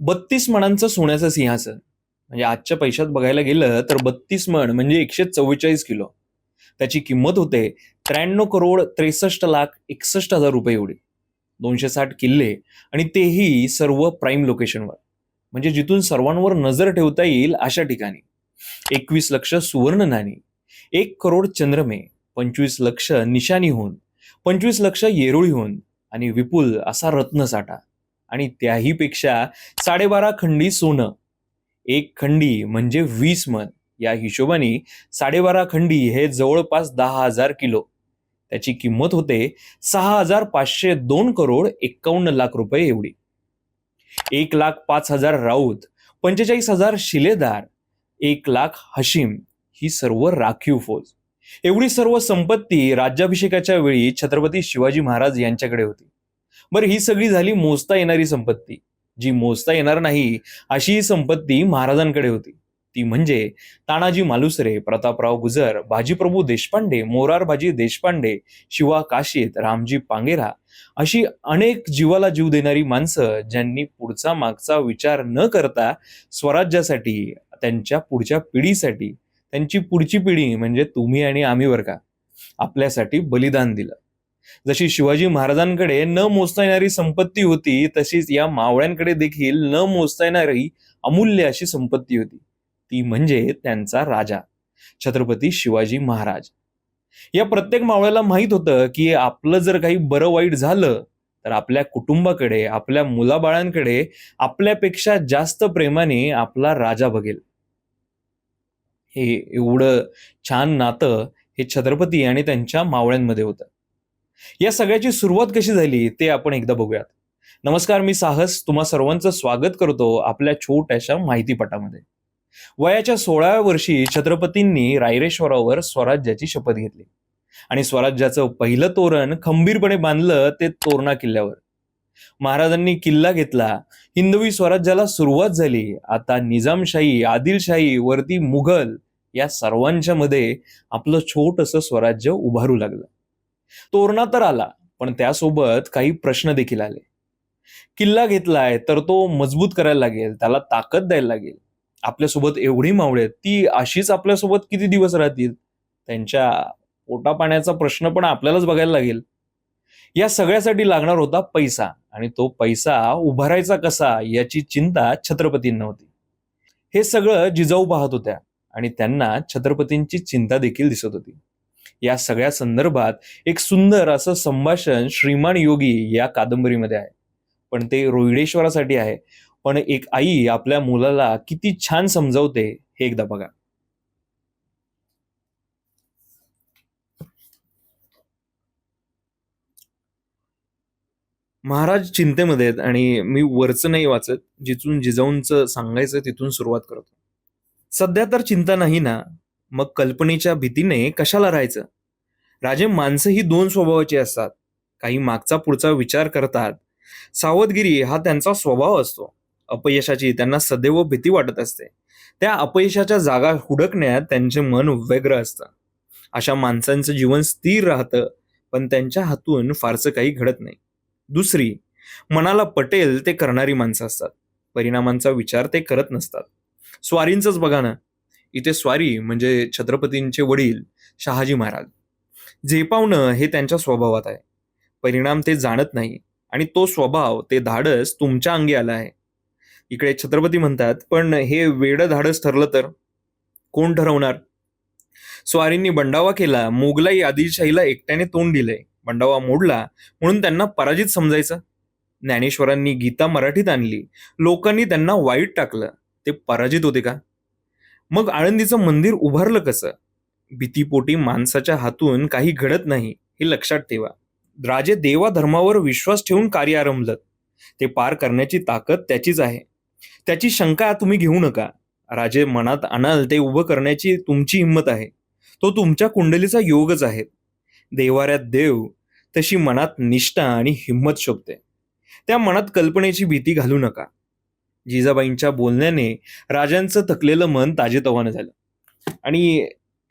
बत्तीस मणांचं सोन्याचं सिंहासन. म्हणजे आजच्या पैशात बघायला गेलं तर बत्तीस मण म्हणजे एकशे चव्वेचाळीस किलो. त्याची किंमत होते त्र्याण्णव करोड त्रेसष्ट लाख एकसष्ट हजार रुपये एवढी. दोनशे साठ किल्ले आणि तेही सर्व प्राईम लोकेशनवर. म्हणजे जिथून सर्वांवर नजर ठेवता येईल अशा ठिकाणी. एकवीस लक्ष सुवर्ण नाणी एक करोड चंद्रमे पंचवीस लक्ष निशाणीहून पंचवीस लक्ष येरुळीहून आणि विपुल असा रत्नसाठा. आणि त्याहीपेक्षा साडेबारा खंडी सोनं एक खंडी म्हणजे वीस मन या हिशोबाने साडेबारा खंडी हे जवळपास दहा हजार किलो. त्याची किंमत होते सहा हजार पाचशे दोन करोड एक्कावन्न लाख रुपये एवढी. एक लाख पाच हजार राऊत पंचेचाळीस हजार शिलेदार एक लाख हशीम ही सर्व राखीव फौज. एवढी सर्व संपत्ती राज्याभिषेकाच्या वेळी छत्रपती शिवाजी महाराज यांच्याकडे होती. बरं ही सगळी झाली मोजता येणारी संपत्ती. जी मोजता येणार नाही अशी ही संपत्ती महाराजांकडे होती. ती म्हणजे तानाजी मालुसरे प्रतापराव गुजर बाजीप्रभू देशपांडे मोरारबाजी देशपांडे शिवा काशीत रामजी पांगेरा अशी अनेक जीवाला जीव देणारी माणसं ज्यांनी पुढचा मागचा विचार न करता स्वराज्यासाठी त्यांच्या पुढच्या पिढीसाठी त्यांची पुढची पिढी म्हणजे तुम्ही आणि आम्ही वर का आपल्यासाठी बलिदान दिलं. जशी शिवाजी महाराजांकडे न मोजता येणारी संपत्ती होती तशीच या मावळ्यांकडे देखील न मोजता येणारी अमूल्य अशी संपत्ती होती. ती म्हणजे त्यांचा राजा छत्रपती शिवाजी महाराज. या प्रत्येक मावळ्याला माहीत होतं की आपलं जर काही बरं वाईट झालं तर आपल्या कुटुंबाकडे आपल्या मुलाबाळांकडे आपल्यापेक्षा जास्त प्रेमाने आपला राजा बघेल. हे एवढं छान नातं हे छत्रपती आणि त्यांच्या मावळ्यांमध्ये होतं. या सगळ्याची सुरुवात कशी झाली ते आपण एकदा बघूयात. नमस्कार मी साहस. तुम्हा सर्वांचं स्वागत करतो आपल्या छोट्याशा माहितीपटामध्ये. वयाच्या सोळाव्या वर्षी छत्रपतींनी रायरेश्वरावर स्वराज्याची शपथ घेतली. आणि स्वराज्याचं पहिलं तोरण खंबीरपणे बांधलं ते तोरणा किल्ल्यावर. महाराजांनी किल्ला घेतला. हिंदवी स्वराज्याला सुरुवात झाली. आता निजामशाही आदिलशाही वरती मुघल या सर्वांच्या मध्ये आपलं छोटस स्वराज्य उभारू लागलं. तोरणा तर आला पण त्यासोबत काही प्रश्न देखील आले. किल्ला घेतलाय तर तो मजबूत करायला लागेल त्याला ताकद द्यायला लागेल. आपल्यासोबत एवढी मावळे आहेत, ती अशीच आपल्यासोबत किती दिवस राहतील? त्यांच्या पोटा पाण्याचा प्रश्न पण आपल्यालाच बघायला लागेल. या सगळ्यासाठी लागणार होता पैसा आणि तो पैसा उभारायचा कसा याची चिंता छत्रपतींना होती. हे सगळं जिजाऊ पाहत होत्या आणि त्यांना छत्रपतींची चिंता देखील दिसत होती. या सगळ्या संदर्भात एक सुंदर असं संभाषण श्रीमान योगी या कादंबरीमध्ये आहे. पण ते रोहिडेश्वरासाठी आहे. पण एक आई आपल्या मुलाला किती छान समजावते हे एकदा बघा. महाराज चिंतेमध्ये आहेत आणि मी वरचं नाही वाचत जिथून जिजाऊंचं सांगायचं तिथून सुरुवात करतो. सध्या तर चिंता नाही ना मग कल्पनेच्या भीतीने कशाला राहायचं? राजे माणसं ही दोन स्वभावाची असतात. काही मागचा पुढचा विचार करतात. सावधगिरी हा त्यांचा स्वभाव असतो. अपयशाची त्यांना सदैव भीती वाटत असते. त्या अपयशाच्या जागा हुडकण्यात त्यांचे मन व्यग्र असतं. अशा माणसांचं जीवन स्थिर राहतं पण त्यांच्या हातून फारसं काही घडत नाही. दुसरी मनाला पटेल ते करणारी माणसं असतात. परिणामांचा विचार ते करत नसतात. स्वारींचंच बघा ना. इथे स्वारी म्हणजे छत्रपतींचे वडील शहाजी महाराज. झेपावणं हे त्यांच्या स्वभावात आहे. परिणाम ते जाणत नाही आणि तो स्वभाव ते धाडस तुमच्या अंगी आला आहे. इकडे छत्रपती म्हणतात पण हे वेड धाडस ठरलं तर? कोण ठरवणार? स्वारींनी बंडावा केला मोगलाई आदिलशाहीला एकट्याने तोंड दिलंय. बंडावा मोडला म्हणून त्यांना पराजित समजायचं. ज्ञानेश्वरांनी गीता मराठीत आणली. लोकांनी त्यांना वाईट टाकलं. ते पराजित होते का? मग आळंदीचं मंदिर उभारलं कसं? भीतीपोटी माणसाच्या हातून काही घडत नाही हे लक्षात ठेवा. राजे देवा धर्मावर विश्वास ठेवून कार्य आरंभलं. ते पार करण्याची ताकद त्याचीच आहे. त्याची शंका तुम्ही घेऊ नका. राजे मनात आणाल ते उभं करण्याची तुमची हिंमत आहे. तो तुमच्या कुंडलीचा योगच आहे. देवाऱ्यात देव तशी मनात निष्ठा आणि हिंमत शोभते. त्या मनात कल्पनेची भीती घालू नका. जिजाबाईंच्या बोलण्याने राजांचं थकलेलं मन ताजेतवानं झालं. आणि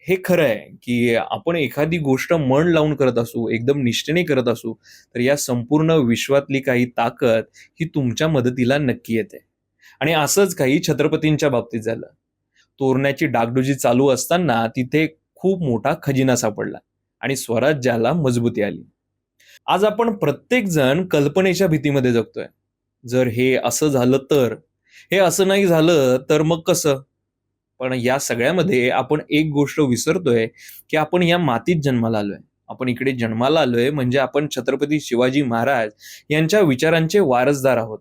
हे खरं आहे की आपण एखादी गोष्ट मन लावून करत असू एकदम निष्ठेने करत असू तर या संपूर्ण विश्वातली काही ताकद ही तुमच्या मदतीला नक्की येते. आणि असंच काही छत्रपतींच्या बाबतीत झालं. तोरण्याची डागडुजी चालू असताना तिथे खूप मोठा खजिना सापडला आणि स्वराज्याला मजबूती आली. आज आपण प्रत्येक जण कल्पनेच्या भीतीमध्ये जगतोय. जर हे असं झालं तर हे असं नाही झालं तर मग कसं? पण या सगळ्यामध्ये आपण एक गोष्ट विसरतोय की आपण या मातीत जन्माला आलोय. आपण इकडे जन्माला आलोय म्हणजे आपण छत्रपती शिवाजी महाराज यांच्या विचारांचे वारसदार आहोत.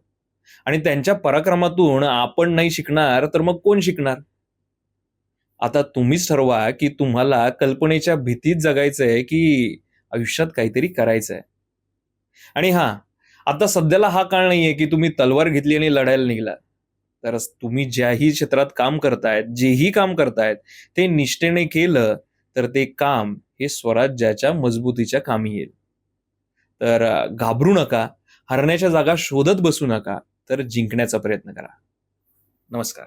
आणि त्यांच्या पराक्रमातून आपण नाही शिकणार तर मग कोण शिकणार? आता तुम्हीच ठरवा की तुम्हाला कल्पनेच्या भीतीत जगायचंय की आयुष्यात काहीतरी करायचंय. आणि हा आता सध्याला हा काळ नाहीये की तुम्ही तलवार घेतली आणि लढायला निघला तर तुम्ही ज्याही क्षेत्रात काम करतायत जेही काम करतायत ते निष्ठेने केलं तर ते काम हे स्वराज्याच्या मजबूतीच्या कामी येईल. तर घाबरू नका हरण्याच्या जागा शोधत बसू नका तर जिंकण्याचा प्रयत्न करा. नमस्कार.